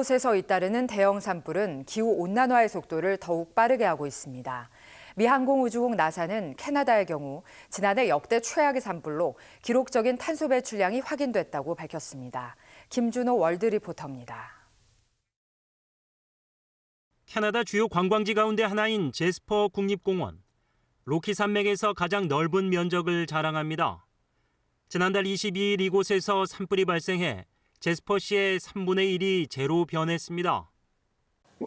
곳에서 잇따르는 대형 산불은 기후 온난화의 속도를 더욱 빠르게 하고 있습니다. 미 항공우주국 나사는 캐나다의 경우 지난해 역대 최악의 산불로 기록적인 탄소 배출량이 확인됐다고 밝혔습니다. 김준호 월드 리포터입니다. 캐나다 주요 관광지 가운데 하나인 제스퍼 국립공원. 로키 산맥에서 가장 넓은 면적을 자랑합니다. 지난달 22일 이곳에서 산불이 발생해 제스퍼시의 3분의 1이 제로 변했습니다.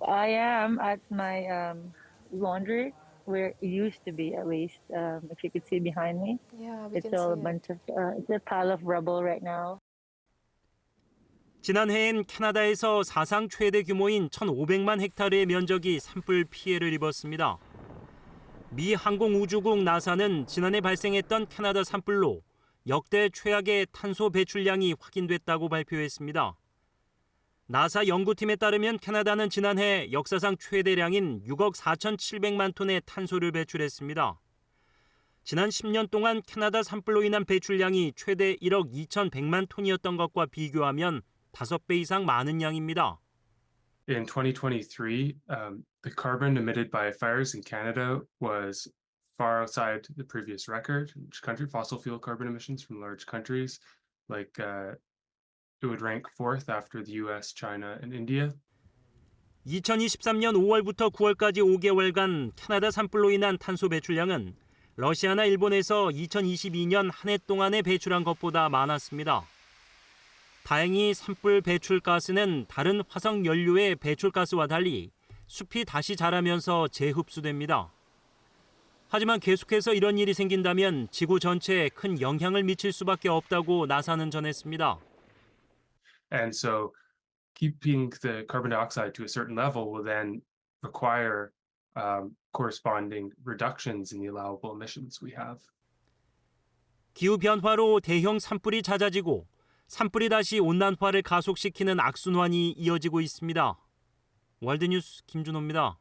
I am at my um, laundry, where it used to be at least. Um, if you could see behind me, Yeah, we it's can all a see it. bunch of uh, it's a pile of rubble right now. 지난해엔 캐나다에서 사상 최대 규모인 1,500만 헥타르의 면적이 산불 피해를 입었습니다. 미 항공우주국 나사는 지난해 발생했던 캐나다 산불로 역대 최악의 탄소 배출량이 확인됐다고 발표했습니다. 나사 연구팀에 따르면 캐나다는 지난해 역사상 최대량인 6억 4,700만 톤의 탄소를 배출했습니다. 지난 10년 동안 캐나다 산불로 인한 배출량이 최대 1억 2,100만 톤이었던 것과 비교하면 5배 이상 많은 양입니다. in 2023, um, the carbon emitted by fires in Canada was far outside the previous record. Each country, fossil fuel carbon emissions from large countries, like uh, it would rank fourth after the U.S., China, and India. 2023년 5월부터 9월까지 5개월간 캐나다 산불로 인한 탄소 배출량은 러시아나 일본에서 2022년 한 해 동안에 배출한 것보다 많았습니다. 다행히 산불 배출가스는 다른 화석 연료의 배출가스와 달리 숲이 다시 자라면서 재흡수됩니다. 하지만 계속해서 이런 일이 생긴다면 지구 전체에 큰 영향을 미칠 수밖에 없다고 나사는 전했습니다. And so, keeping the carbon dioxide to a certain level will then require um, corresponding reductions in the allowable emissions we have. 기후 변화로 대형 산불이 잦아지고 산불이 다시 온난화를 가속시키는 악순환이 이어지고 있습니다. 월드뉴스 김준호입니다.